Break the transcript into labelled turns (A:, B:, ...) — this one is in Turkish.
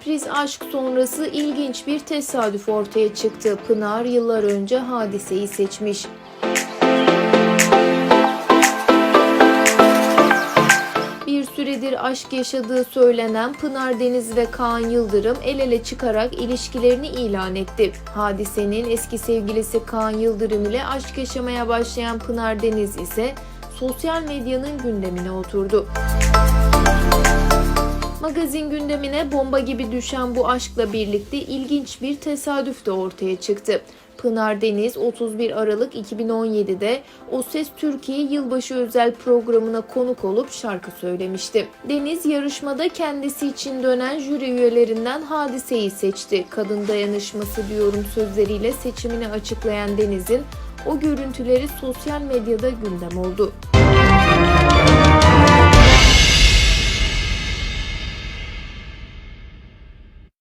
A: Sürpriz aşk sonrası ilginç bir tesadüf ortaya çıktı. Pınar yıllar önce hadiseyi seçmiş. Bir süredir aşk yaşadığı söylenen Pınar Deniz ve Kaan Yıldırım el ele çıkarak ilişkilerini ilan etti. Hadisenin eski sevgilisi Kaan Yıldırım ile aşk yaşamaya başlayan Pınar Deniz ise sosyal medyanın gündemine oturdu. Magazin gündemine bomba gibi düşen bu aşkla birlikte ilginç bir tesadüf de ortaya çıktı. Pınar Deniz 31 Aralık 2017'de O Ses Türkiye Yılbaşı özel programına konuk olup şarkı söylemişti. Deniz yarışmada kendisi için dönen jüri üyelerinden hadiseyi seçti. Kadın dayanışması diyorum sözleriyle seçimini açıklayan Deniz'in o görüntüleri sosyal medyada gündem oldu.